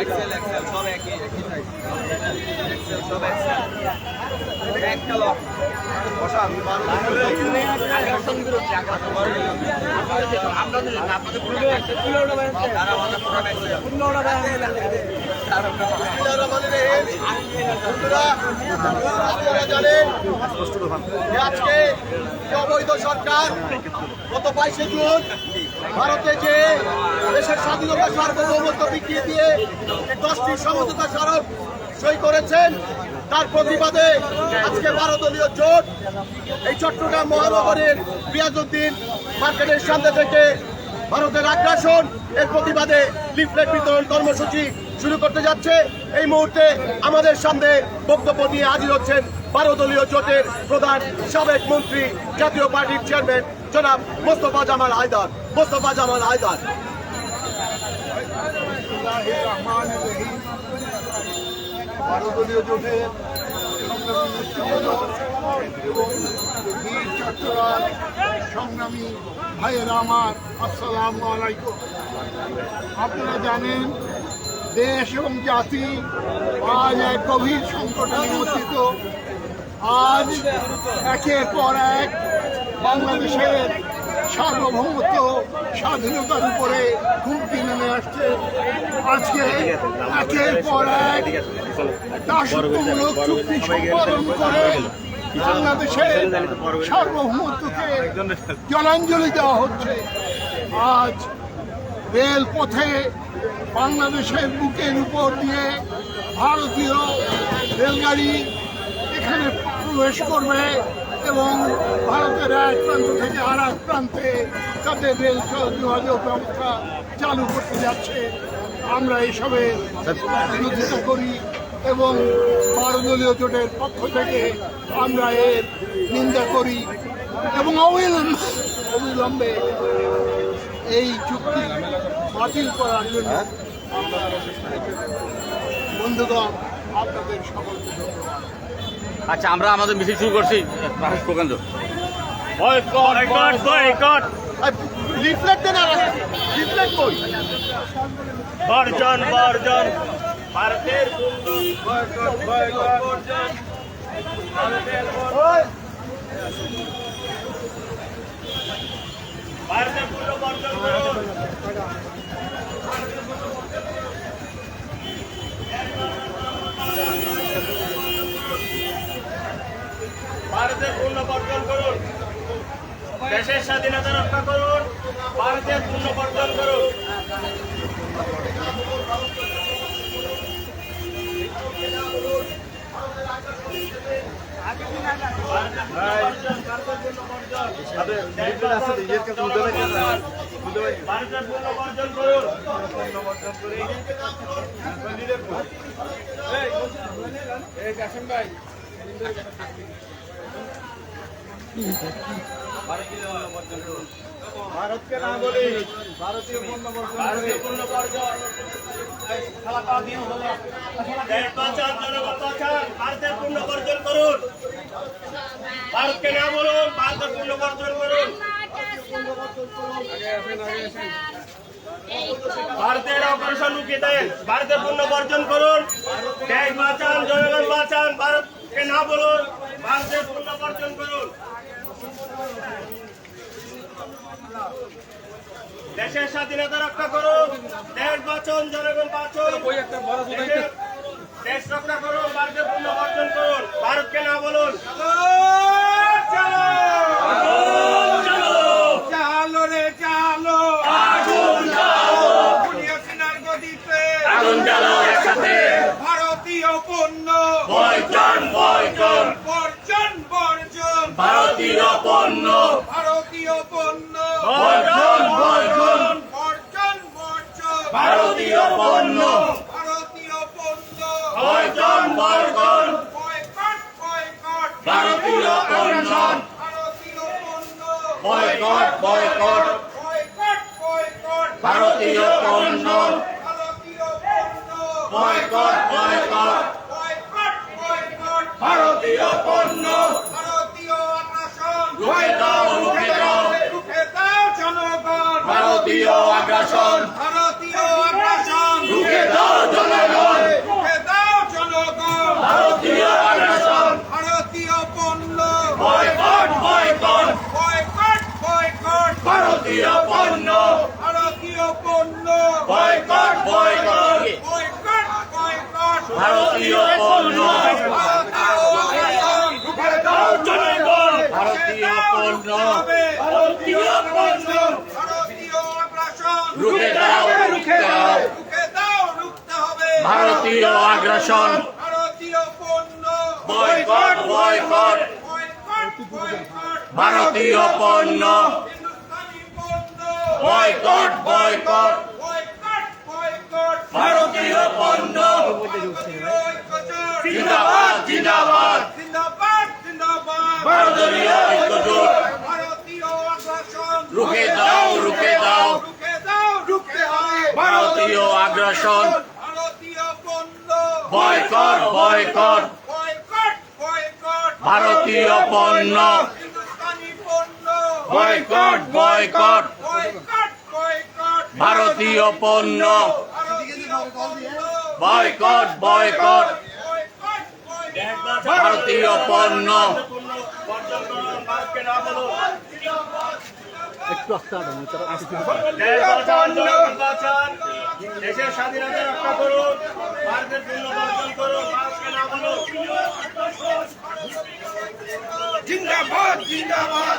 Excel Excel সব একই একই সাইজ এক্সেল সব এক্সেল একটা লক বসা আমি বারো আপনারা জানেন আজকে অবৈধ সরকার গত বাইশে জুন ভারতে যে দেশের স্বাধীনতা সার্বভৌমত্ব বিক্রিয়ে দিয়ে দশটি সমঝোতা স্মারক সই করেছেন, তার প্রতিবাদে আজকে দলীয় জোট এই চট্টগ্রাম মহানগরের পিয়াজউদ্দিন মার্কেটের সামনে থেকে ভারতের আগ্রাসন, এর প্রতিবাদে লিফলেট বিতরণ কর্মসূচি শুরু করতে যাচ্ছে। এই মুহূর্তে আমাদের সামনে বক্তব্য নিয়ে হাজির হচ্ছেন দলীয় জোটের প্রধান সাবেক মন্ত্রী জাতীয় পার্টির চেয়ারম্যান জনাব মোস্তফা জামাল হায়দার, মোস্তফা জামাল হায়দার। ভারতীয় জোটের বীর চট্টগ্রাম সংগ্রামী ভাইয়েরা আমার, আসসালামু আলাইকুম। আপনারা জানেন, দেশ এবং জাতি আজ এক গভীর সংকটে নিমজ্জিত। আজ একের পর এক বাংলাদেশের সার্বভৌমত্ব স্বাধীনতার উপরে হুমকি নেমে আসছে। আজকে একের পর এক দাসত্বমূলক চুক্তি সম্পাদন করে বাংলাদেশের সার্বভৌমত্বকে জলাঞ্জলি দেওয়া হচ্ছে। আজ রেলপথে বাংলাদেশের বুকের উপর দিয়ে ভারতীয় রেলগাড়ি এখানে প্রবেশ করবে। এবং ভারতের এক প্রান্ত থেকে আর এক প্রান্তে তাদের রেল যোগাযোগ ব্যবস্থা চালু করতে যাচ্ছে। আমরা এসবে বিরোধিতা করি এবং বারোদলীয় জোটের পক্ষ থেকে আমরা এর নিন্দা করি এবং অবিলম্বে অবিলম্বে এই চুক্তি বাতিল করার জন্য বন্ধুগণ, আপনাদের সকলকে ধন্যবাদ। আচ্ছা আমরা আমাদের মিছিল শুরু করছি। প্রকান্ত বর্জন বর্জন। ভারতের ভারতের বর্জন করুন ভারতের পূর্ণ বর্জন করুন দেশের স্বাধীনতা রক্ষা করুন ভারতের পূর্ণ বর্জন করুন। ভারতের পূর্ণ বর্জন করুন ভারতকে না বলি, ভারতীয় পণ্য ভারতের পূর্ণ বর্জন করুন। ভারতকে না বলুন, ভারতের পূর্ণ বর্জন করুন। ভারতের অপারেশন রুখে দেন, ভারতের পূর্ণ বর্জন করুন। দেশ বাঁচান, জনগণ বাঁচান, ভারতকে না বলুন, ভারতের পূর্ণ বর্জন করুন। দেশের স্বাধীনতা রক্ষা করুন দেশ বাঁচন জনগণ বাঁচন। দেশ রক্ষা করুন ভারতের পূর্ণ বর্জন করুন। ভারতকে না বলুন চালো রে চালো হাসিনার গদিতে ভারতীয় পণ্য বর্জন বর্জন বর্জন বর্জন ভারতীয় পণ্য ভারতীয় পণ্য। ভারতীয় পণ্য। Boycott boycott. Boycott boycott. ভারতীয় পণ্য। ভারতীয় পণ্য। ভারতীয় পণ্য। ভারতীয় আগ্রাসন। ভারতীয় পণ্য। Boycott boycott. ভারতীয় পণ্য। বয়কট বয়কট ভারতীয় পণ্য। জিন্দাবাদ জিন্দাবাদ। ভারতীয় ঐক্যজোট। রুখে দাও রুখে দাও। ভারতীয় আগ্রাসন। Boycott boycott. ভারতীয় পণ্য। Boycott boycott. ভারতীয় পণ্য। বয়কট বয়কট ভারতীয় পণ্য। জিন্দাবাদ জিন্দাবাদ।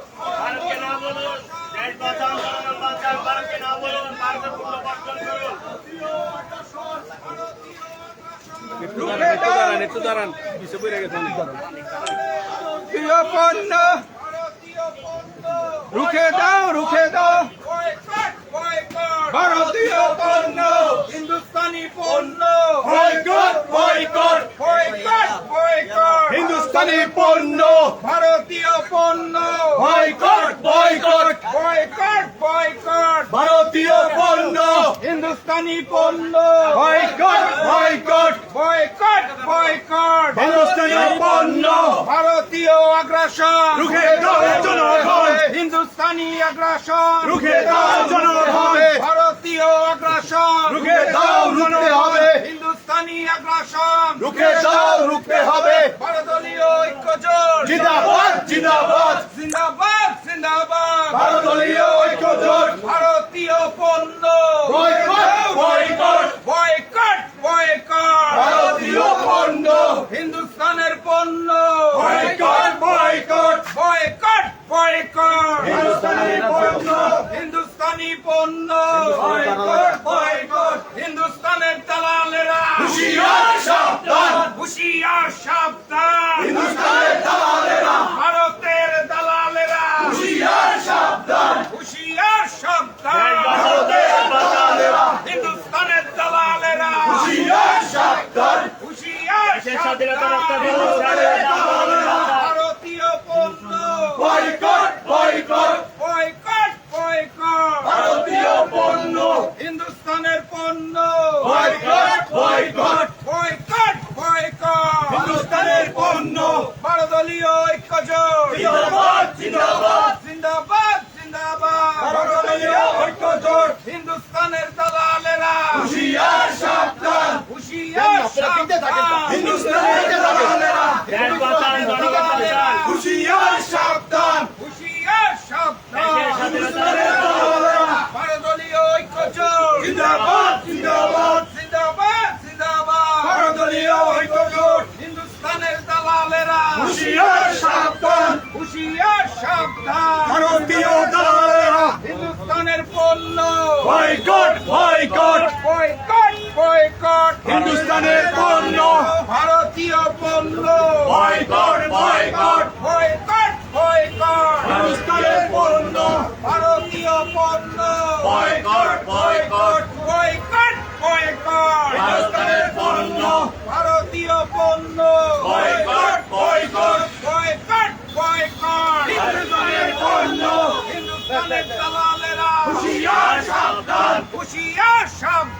একটু দাঁড়ান পিছে বইরে গেছেন প্রিয় পণ্য ভারতীয় পণ্য।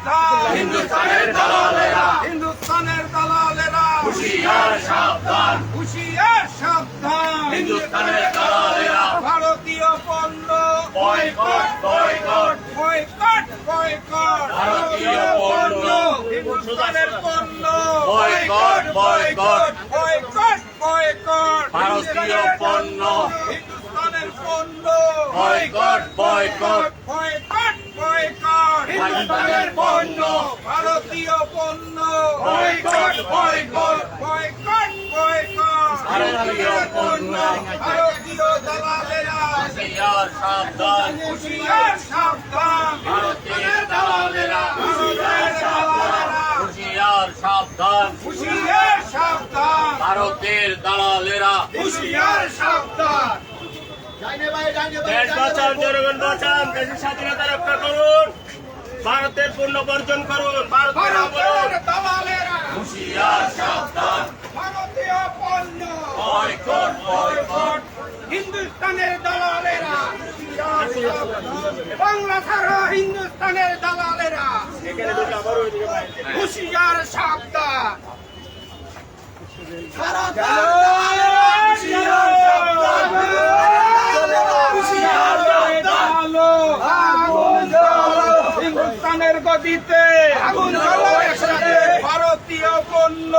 হিন্দুস্তানের দালালেরা। হিন্দুস্তানের দালালেরা। হুঁশিয়ার সাবধান। হুশিয়ার সাবধান। হিন্দুস্তানের দালালেরা। ভারতীয় পণ্য বয়কট বয়কট। Boycott boycott. ভারতীয় পণ্য হিন্দুস্তানের পণ্য বয়কট বয়কট। Boycott boycott. ভারতীয় পণ্য হিন্দুস্তানের পণ্য বয়কট বয়কট। Boycott boycott. হিন্দুস্তানের বয়কট বয়কট বয়কট বয়কট ভারতীয় পণ্য ভারতীয় দালালেরা হুঁশিয়ার সাবধান। হুশিয়ার সাবধান ভারতের দালালেরা হুঁশিয়ার সাবধান। হুশিয়ার সাবধান। ভারতের দালালেরা। হুশিয়ার সাবধান। দেশ বাঁচান জনগণ বাঁচান। দেশের স্বাধীনতা রক্ষা করুন। ভারতের পণ্য বর্জন করুন ভারতের আবরণ ভারতের হুঁশিয়ার সাবধান। ভারতীয় পণ্য। Boycott boycott. হিন্দুস্তানের দালালেরা। বাংলা ছাড়া হিন্দুস্তানের দালালেরা। হুশিয়ার সাবধান। আগুন জ্বালো একসাথে ভারতীয় পণ্য।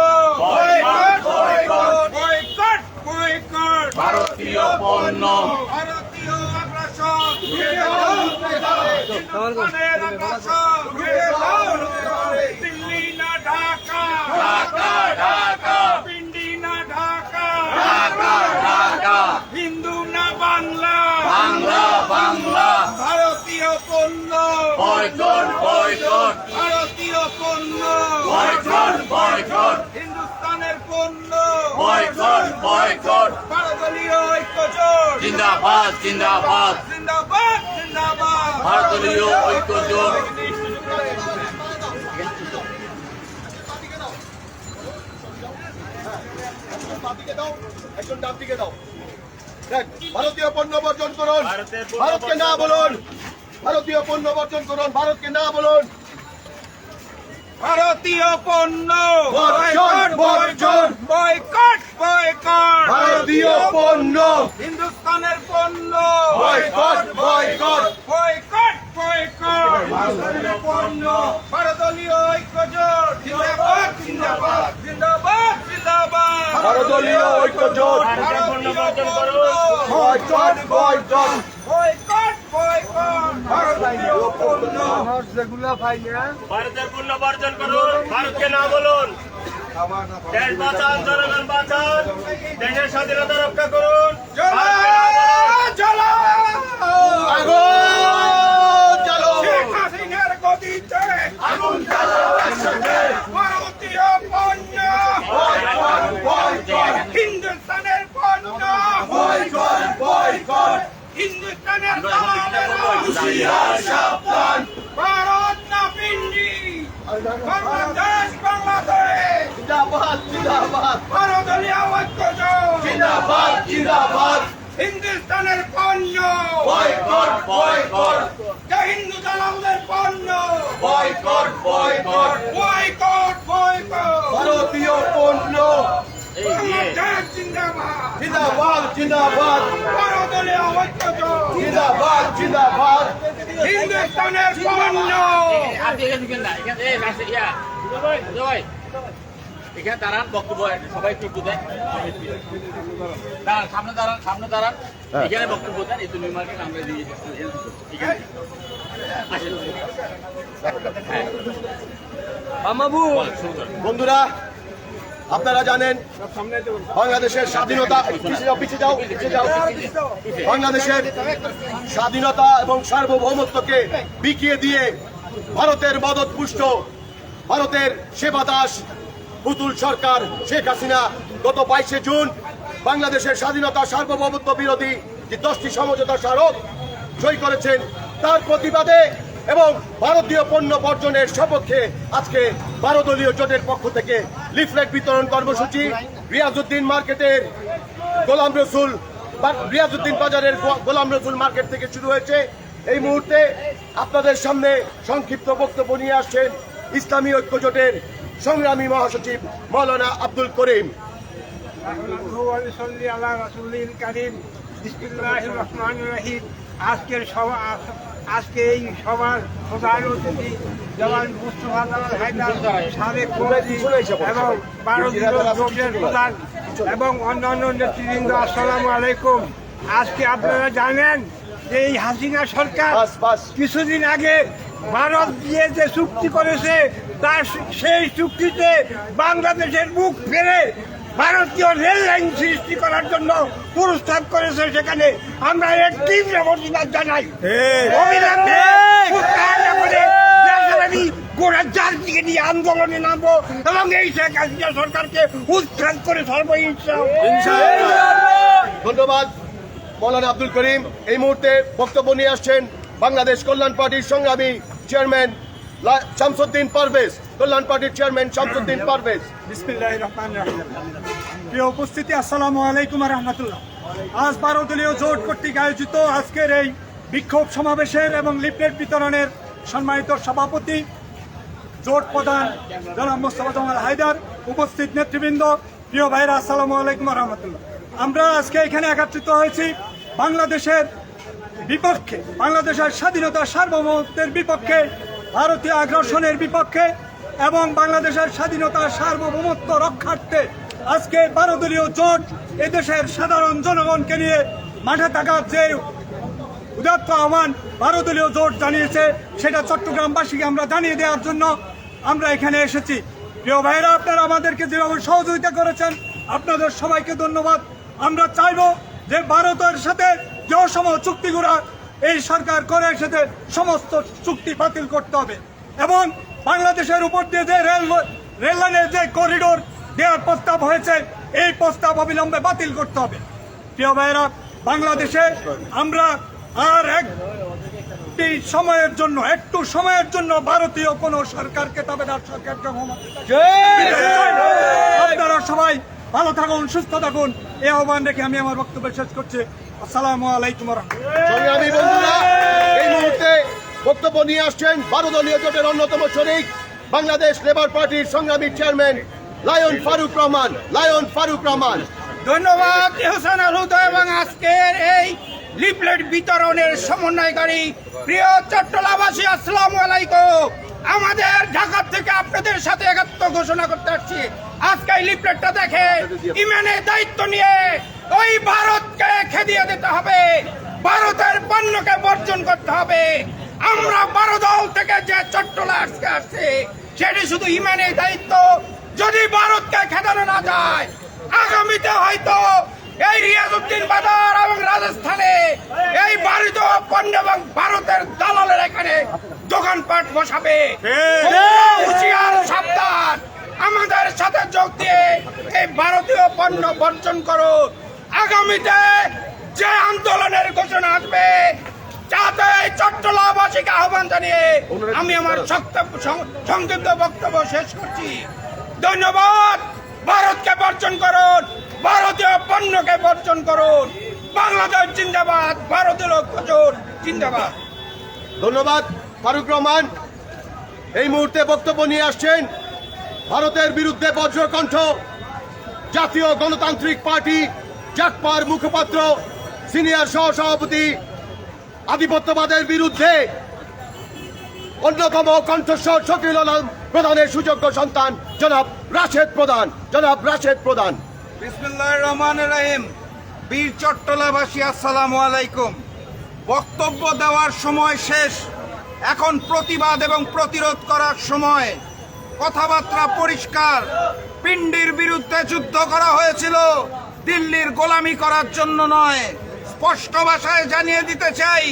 ভারতীয় পণ্য। ভারতীয় আগ্রাসন। দিল্লি না ঢাকা। ঢাকা ঢাকা। পিন্ডি না ঢাকা। ঢাকা ঢাকা। হিন্দু না বাংলা। বাংলা বাংলা। ভারতীয় পণ্য। Boycott boycott. ভারতীয় পণ্য। বয়কট বয়কট হিন্দুস্তানের পণ্য। বয়কট বয়কট ভারতীয় ঐক্য জোট জিন্দাবাদ জিন্দাবাদ। জিন্দাবাদ জিন্দাবাদ। ভারতীয় ঐক্য জোট দাও একজন ডান দিকে দাও দেখ, ভারতীয় পণ্য বর্জন করুন। ভারতকে না বলুন। ভারতীয় পণ্য বর্জন করুন। ভারতকে না বলুন। ভারতীয় পণ্য। বর্জন, বর্জন। Boycott boycott. ভারতীয় পণ্য। হিন্দুস্তানের পণ্য। Boycott boycott. Boycott boycott. ভারতীয় পণ্য। ভারতীয় ঐক্য জোট জিন্দাবাদ জিন্দাবাদ। জিন্দাবাদ জিন্দাবাদ। ভারতীয় ঐক্য জোট ভারতের পণ্য বর্জন করুন বয়কট বয়কট বয়কট। বয়কট ভারতীয় ভারতের বর্জন করুন ভারতকে না বলুন। দেশ বাঁচান জনগণ বাঁচান দেশের স্বাধীনতা রক্ষা করুন হিন্দুস্তানের পণ্য। Boycott boycott. হিন্দুস্তানের ভারত না পিন্ডি। বাংলাদেশ বাংলাদেশ। জিন্দাবাদ জিন্দাবাদ। ভারতীয় ঐক্য জোট জিন্দাবাদ জিন্দাবাদ। হিন্দুস্তানের পণ্য। Boycott boycott. যে হিন্দু দালালদের পণ্য। Boycott boycott. Boycott boycott. ভারতীয় পণ্য। জিন্দাবাদ। জিন্দাবাদ জিন্দাবাদ। ভারতীয় ঐক্য জোট জিন্দাবাদ জিন্দাবাদ। হিন্দুস্তানের পণ্য। আপনি এখানে ঢুকেন না এখানে এই রাস্তা ইয়া। জয় এখানে দাঁড়ান বক্তব্য সবাই একটু দেন দাঁড়ান সামনে দাঁড়ান সামনে দাঁড়ান। এখানে বক্তব্য দেন এই তুমি মার্কেট আমরা দিয়ে আসেন। হ্যাঁ। বন্ধুরা আপনারা জানেন, বাংলাদেশের স্বাধীনতা, পিছিয়ে যাও যাও। বাংলাদেশের স্বাধীনতা এবং সার্বভৌমত্বকে বিকিয়ে দিয়ে ভারতের মদত পুষ্ট, ভারতের সেবা দাস পুতুল সরকার শেখ হাসিনা গত বাইশে জুন বাংলাদেশের স্বাধীনতা সার্বভৌমত্ব বিরোধী যে দশটি সমঝোতা স্মারক সই করেছেন, তার প্রতিবাদে এবং ভারতীয় পণ্য বর্জনের সপক্ষে আজকে দলীয় জোটের পক্ষ থেকে লিফলেট বিতরণ কর্মসূচি। রিয়াজউদ্দিন মার্কেটের গোলাম রসুল রিয়াজউদ্দিন বাজারের গোলাম রসুল মার্কেট থেকে শুরু হয়েছে। এই মুহূর্তে আপনাদের সামনে সংক্ষিপ্ত বক্তব্য নিয়ে আসছেন ইসলামী ঐক্য জোটের সংগ্রামী মহাসচিব মৌলানা আব্দুল করিম। আজকের সভা আজকে এই সবার প্রধান অতিথি জওয়ান মুস্তফা জালাল হায়দার সাবেক মন্ত্রী এবং জোটের প্রধান এবং অন্যান্য নেতৃবৃন্দ আসসালামু আলাইকুম আজকে আপনারা জানেন যে এই হাসিনা সরকার। কিছুদিন আগে ভারত দিয়ে যে চুক্তি করেছে তার সেই চুক্তিতে বাংলাদেশের মুখ ফেরে ভারতীয় রেল লাইন সৃষ্টি করার জন্য প্রস্তাব করেছে সেখানে। আমরা এর তীব্র প্রতিবাদ জানাই। অবিলম্বে গোড়া দিকে নিয়ে আন্দোলনে নামবো এবং এই শেখ হাসিনা সরকারকে উৎখাত করে সর্বহিংসা ধন্যবাদ মৌলানা আব্দুল করিম। এই মুহূর্তে বক্তব্য নিয়ে আসছেন বাংলাদেশ কল্যাণ পার্টির সংগ্রামী চেয়ারম্যান শামসুদ্দিন পারভেজ কল্যাণ পার্টির চেয়ারম্যান শামসুদ্দিন পারভেজ। প্রিয় উপস্থিতি আসসালামু আলাইকুম রহমতুল্লাহ। আজ বারো দলীয় জোট কর্তৃক আয়োজিত আজকের এই বিক্ষোভ সমাবেশের এবং লিফলেট বিতরণের সম্মানিত সভাপতি জোট প্রধান জনাব মোস্তফা জামাল হায়দার উপস্থিত নেতৃবৃন্দ প্রিয় ভাইরা আসসালামু আলাইকুম রহমতুল্লাহ। আমরা আজকে এখানে একত্রিত হয়েছি বাংলাদেশের বিপক্ষে বাংলাদেশের স্বাধীনতা সার্বভৌমত্বের বিপক্ষে ভারতীয় আগ্রাসনের বিপক্ষে এবং বাংলাদেশের স্বাধীনতা সার্বভৌমত্ব রক্ষার্থে আজকে বারো দলীয় জোট এদেশের সাধারণ জনগণকে নিয়ে মাঠে থাকার যে উদাত্ত আহ্বান দলীয় জোট জানিয়েছে, সেটা চট্টগ্রামবাসীকে আমরা জানিয়ে দেওয়ার জন্য আমরা এখানে এসেছি। প্রিয় ভাইরা আপনারা আমাদেরকে যেভাবে সহযোগিতা করেছেন, আপনাদের সবাইকে ধন্যবাদ। আমরা চাইব যে ভারতের সাথে যে সময় চুক্তিগুলো এই সরকার করে এসেছে সমস্ত চুক্তি বাতিল করতে হবে। এবং বাংলাদেশের উপর দিয়ে যে রেল রেল লাইনের যে করিডোর দেওয়ার প্রস্তাব হয়েছে এই প্রস্তাব অবিলম্বে বাতিল করতে হবে। প্রিয় ভাইরা বাংলাদেশে আমরা আর একটি সময়ের জন্য একটু সময়ের জন্য ভারতীয় কোন সরকারকে তাবেদার সরকারকে আপনারা সবাই ভালো থাকুন সুস্থ থাকুন। এই আহ্বান রেখে আমি আমার বক্তব্য শেষ করছি। আসসালামু আলাইকুম রহমতুল্লাহ। সংগ্রামী বন্ধুরা এই মুহূর্তে বক্তব্য নিয়ে আসছেন বারো দলীয় জোটের অন্যতম শরিক বাংলাদেশ লেবার পার্টির সংগ্রামী chairman lion Faruk Rahman lion Faruk Rahman. ধন্যবাদ আলহুদা এবং আজকের এই বিতরণের সমন্বয়কারী প্রিয় চট্টলাবাসী, আসসালামু আলাইকুম। আমাদের ঢাকা থেকে আপনাদের সাথে একাত্ম ঘোষণা করতে আসছি। আজকে এই লিফলেটটা দেখে ইমানের দায়িত্ব নিয়ে ওই ভারতকে খেদিয়ে দিতে হবে। ভারতের পণ্যকে বর্জন করতে হবে। আমরা বারো দল থেকে যে চট্টলা আজকে আসছে, সেটি শুধু ইমানের দায়িত্ব। যদি ভারতকে খেদানো না যায়, আগামীতে হয়তো এই রিয়াজউদ্দিন বাজার এবং রাজস্থানে এই ভারতীয় পণ্য এবং ভারতের দালালের এখানে দোকানপাট বসাবে। হুঁশিয়ার সাবধান। আমাদের সাথে যোগ দিয়ে এই ভারতীয় পণ্য বর্জন করুন আগামীতে যে আন্দোলনের ঘোষণা আসবে যাতে এই চট্টলাবাসীকে আহ্বান জানিয়ে আমি আমার সংক্ষিপ্ত বক্তব্য শেষ করছি। ধন্যবাদ। ভারতকে বর্জন করুন। ভারতীয় পণ্যকে বর্জন করুন। বাংলাদেশ জিন্দাবাদ, ভারতের ঐক্যজোট জিন্দাবাদ। ধন্যবাদ, ফারুক রহমান। এই মুহূর্তে বক্তব্য নিয়ে আসছেন ভারতের বিরুদ্ধে বজ্রকণ্ঠ জাতীয় গণতান্ত্রিক পার্টি জাকপার মুখপাত্র, সিনিয়র সহসভাপতি আধিপত্যবাদের বিরুদ্ধে অন্যতম কণ্ঠস্বর শকিল প্রধানের সুযোগ্য সন্তান, জনাব রাশেদ প্রধান। জনাব রাশেদ প্রধান। বিসমুল্লাহ রহমান রাহিম। বীর চট্টলাবাসী আসসালামু আলাইকুম। বক্তব্য দেওয়ার সময় শেষ। এখন প্রতিবাদ এবং প্রতিরোধ করার সময়। কথাবার্তা পরিষ্কার। পিণ্ডির বিরুদ্ধে যুদ্ধ করা হয়েছিল। দিল্লির গোলামি করার জন্য নয়। স্পষ্ট ভাষায় জানিয়ে দিতে চাই,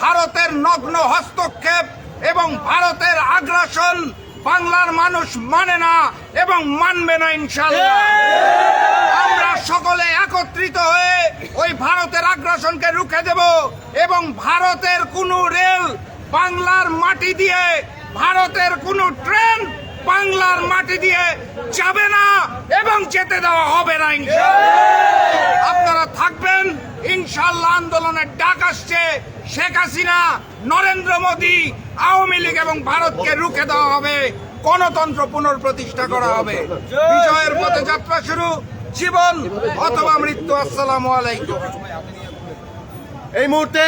ভারতের নগ্ন হস্তক্ষেপ এবং ভারতের আগ্রাসন বাংলার মানুষ মানে না এবং মানবে না ইনশাল্লাহ আমরা সকলে একত্রিত হয়ে ওই ভারতের আগ্রাসনকে রুখে দেব এবং ভারতের কোনো রেল বাংলার মাটি দিয়ে ভারতের কোনো ট্রেন বাংলার মাটি দিয়ে যাবে না এবং যেতে দেওয়া হবে না আপনারা থাকবেন ইনশাল্লাহ আন্দোলনের ডাক আসছে। শেখ হাসিনা, নরেন্দ্র মোদী, আওয়ামী লীগ এবং ভারতকে রুখে দেওয়া হবে। গণতন্ত্র পুনর্প্রতিষ্ঠা করা হবে। বিজয়ের পথে যাত্রা শুরু। জীবন অথবা মৃত্যু, আসসালামু আলাইকুম। এই মুহূর্তে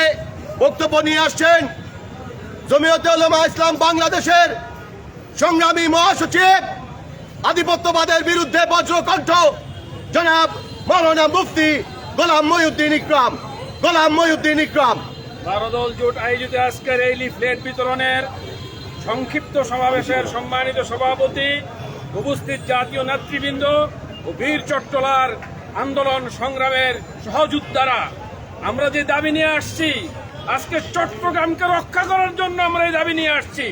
বক্তব্য নিয়ে আসছেন জমিয়তে ইসলাম বাংলাদেশের সংগ্রামী মহাসচিব, আধিপত্যবাদের বিরুদ্ধে বজ্রকণ্ঠ, জনাব মৌলানা মুফতি গোলাম মহিউদ্দিন ইকরাম, গোলাম মহিউদ্দিন ইকরাম। বারোদল জোট আয়োজিত আজকের এই লিফলেট বিতরণের সংক্ষিপ্ত সমাবেশের সম্মানিত সভাপতি, উপস্থিত জাতীয় নেতৃবৃন্দ ও বীর চট্টলার আন্দোলন সংগ্রামের সহযোদ্ধারা। আমরা যে দাবি নিয়ে আসছি, আজকে চট্টগ্রামকে রক্ষা করার জন্য আমরা এই দাবি নিয়ে আসছি।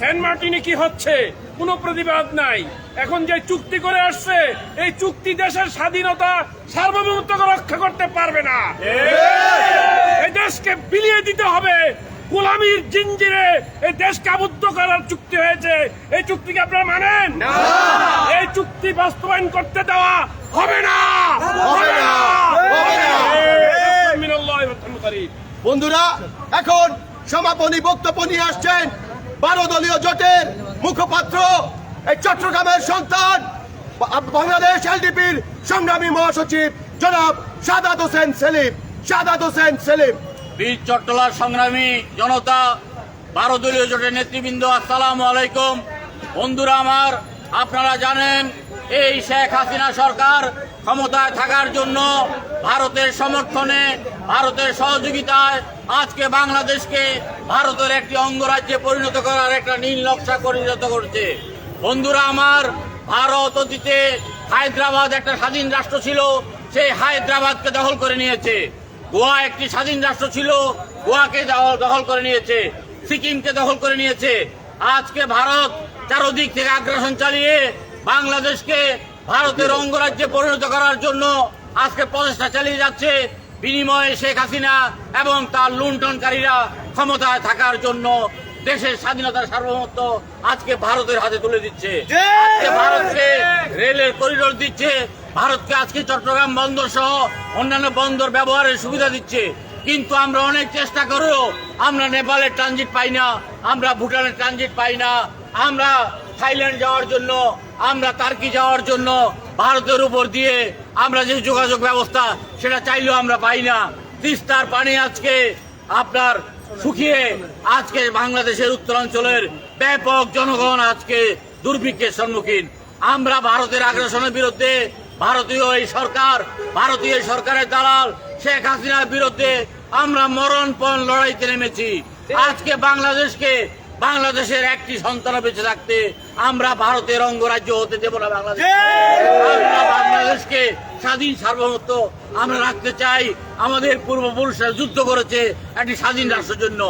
সেন্ট মার্টিনে কি হচ্ছে? কোনো প্রতিবাদ নাই। এখন যে চুক্তি করে আসছে এই চুক্তি দেশের স্বাধীনতা সার্বভৌমত্বকে রক্ষা করতে পারবে না। এই দেশকে বিলিয়ে দিতে হবে। গোলামির জিঞ্জিরে এই দেশকে আবদ্ধ করার চুক্তি হয়েছে। এই চুক্তিকে আপনারা মানেন? এই চুক্তি বাস্তবায়ন করতে দেওয়া হবে না। হবে না। বন্ধুরা এখন সমাপনী বক্তব্য নিয়ে আসছেন বারো দলীয় জোটের মুখপাত্র এই চট্টগ্রামের সন্তান বাংলাদেশ এলডিপির সংগ্রামী মহাসচিব জনাব সাদাত হোসেন সেলিম, সাদাত হোসেন সেলিম। বীর চট্টলার সংগ্রামী জনতা বারো দলীয় জোটের নেতৃবৃন্দ, আসসালামু আলাইকুম। বন্ধুরা আমার, আপনারা জানেন, এই শেখ হাসিনা সরকার ক্ষমতায় থাকার জন্য ভারতের সমর্থনে, ভারতের সহযোগিতায় আজকে বাংলাদেশকে ভারতের একটি অঙ্গরাজ্যে পরিণত করার একটা নীল নকশা পরিণত করছে। বন্ধুরা আমার, ভারত অতীতে হায়দ্রাবাদ একটা স্বাধীন রাষ্ট্র ছিল, সেই হায়দ্রাবাদকে দখল করে নিয়েছে। গোয়া একটি স্বাধীন রাষ্ট্র ছিল, গোয়াকে দখল- করে নিয়েছে, সিকিমকে দখল করে নিয়েছে। আজকে ভারত চারোদিক থেকে আগ্রাসন চালিয়ে বাংলাদেশকে ভারতের অঙ্গরাজ্যে পরিণত করার জন্য আজকে প্রচেষ্টা চালিয়ে যাচ্ছে বিনিময়ে শেখ হাসিনা এবং তার লুণ্ঠনকারীরা ক্ষমতায় থাকার জন্য দেশের স্বাধীনতার সার্বভৌমত্ব আজকে ভারতের হাতে তুলে দিচ্ছে। আজকে ভারতকে রেলের করিডোর দিচ্ছে। ভারতকে আজকে চট্টগ্রাম বন্দর সহ অন্যান্য বন্দর ব্যবহারের সুবিধা দিচ্ছে। কিন্তু আমরা অনেক চেষ্টা করেও আমরা নেপালের ট্রানজিট পাই না আমরা ভুটানের ট্রানজিট পাই না আমরা থাইল্যান্ড যাওয়ার জন্য আমরা তার্কি যাওয়ার জন্য ভারতের উপর দিয়ে আমরা যে যোগাযোগ ব্যবস্থা সেটা চাইলেও আমরা পাই না। তিস্তার পানি আজকে আপনার শুকিয়ে আজকে বাংলাদেশের উত্তরাঞ্চলের ব্যাপক জনগণ আজকে দুর্ভিক্ষের সম্মুখীন। আমরা ভারতের আগ্রাসনের বিরুদ্ধে ভারতীয় এই সরকার ভারতীয় সরকারের দালাল শেখ হাসিনার বিরুদ্ধে আমরা মরণপণ লড়াইতে নেমেছি। আজকে বাংলাদেশকে বাংলাদেশের একটি সন্তান বেঁচে থাকতে আমরা ভারতের অঙ্গরাজ্য হতে দেব না বাংলাদেশ। আমরা বাংলাদেশকে স্বাধীন সার্বভৌমত্ব আমরা রাখতে চাই। আমাদের পূর্বপুরুষরা যুদ্ধ করেছে একটি স্বাধীন রাষ্ট্রের জন্য।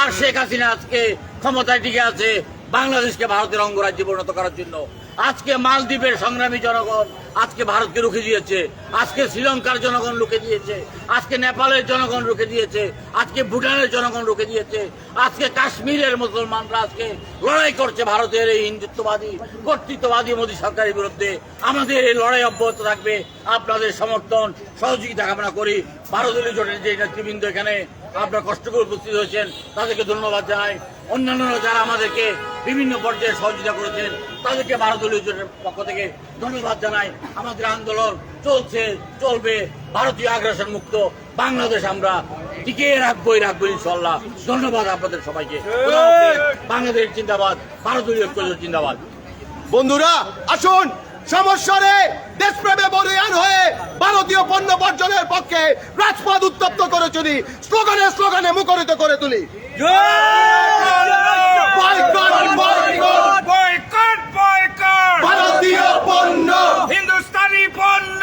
আর শেখ হাসিনা আজকে ক্ষমতায় টিকে আছে বাংলাদেশকে ভারতের অঙ্গরাজ্যে পরিণত করার জন্য। আজকে মালদ্বীপের সংগ্রামী জনগণ আজকে ভারতকে রুখে দিয়েছে, আজকে শ্রীলঙ্কার জনগণ রুখে দিয়েছে, আজকে নেপালের জনগণ রুখে দিয়েছে, আজকে ভুটানের জনগণ রুখে দিয়েছে, আজকে কাশ্মীরের মুসলমানরা আজকে লড়াই করছে ভারতের এই হিন্দুত্ববাদী, কর্তৃত্ববাদী মোদী সরকারের বিরুদ্ধে। আমাদের এই লড়াই অব্যাহত থাকবে। আপনাদের সমর্থন, সহযোগিতা কামনা করি। ভারতীয় জোটের যে নেতৃবৃন্দ এখানে আপনারা কষ্ট করে উপস্থিত হয়েছেন, তাদেরকে ধন্যবাদ জানাই। অন্যান্য যারা আমাদেরকে বিভিন্ন পর্যায়ে সহযোগিতা করেছেন, তাদেরকে ভারতীয় পক্ষ থেকে ধন্যবাদ জানাই। আমাদের আন্দোলন চলছে, চলবে, ভারতীয় আগ্রাসন মুক্ত, বাংলাদেশ আমরা টিকিয়ে রাখবোই রাখব ইনশাল্লাহ ধন্যবাদ আপনাদের সবাইকে। বাংলাদেশ জিন্দাবাদ ভারতীয় ঐক্য জিন্দাবাদ। বন্ধুরা, আসুন। সমস্যারে দেশপ্রেমে বলিয়ান হয়ে ভারতীয় পণ্য বর্জনের পক্ষে রাজপথ উত্তপ্ত করে চলি স্লোগানে স্লোগানে মুখরিত করে তুলি। ভারতীয় পণ্য। হিন্দুস্তানি পণ্য।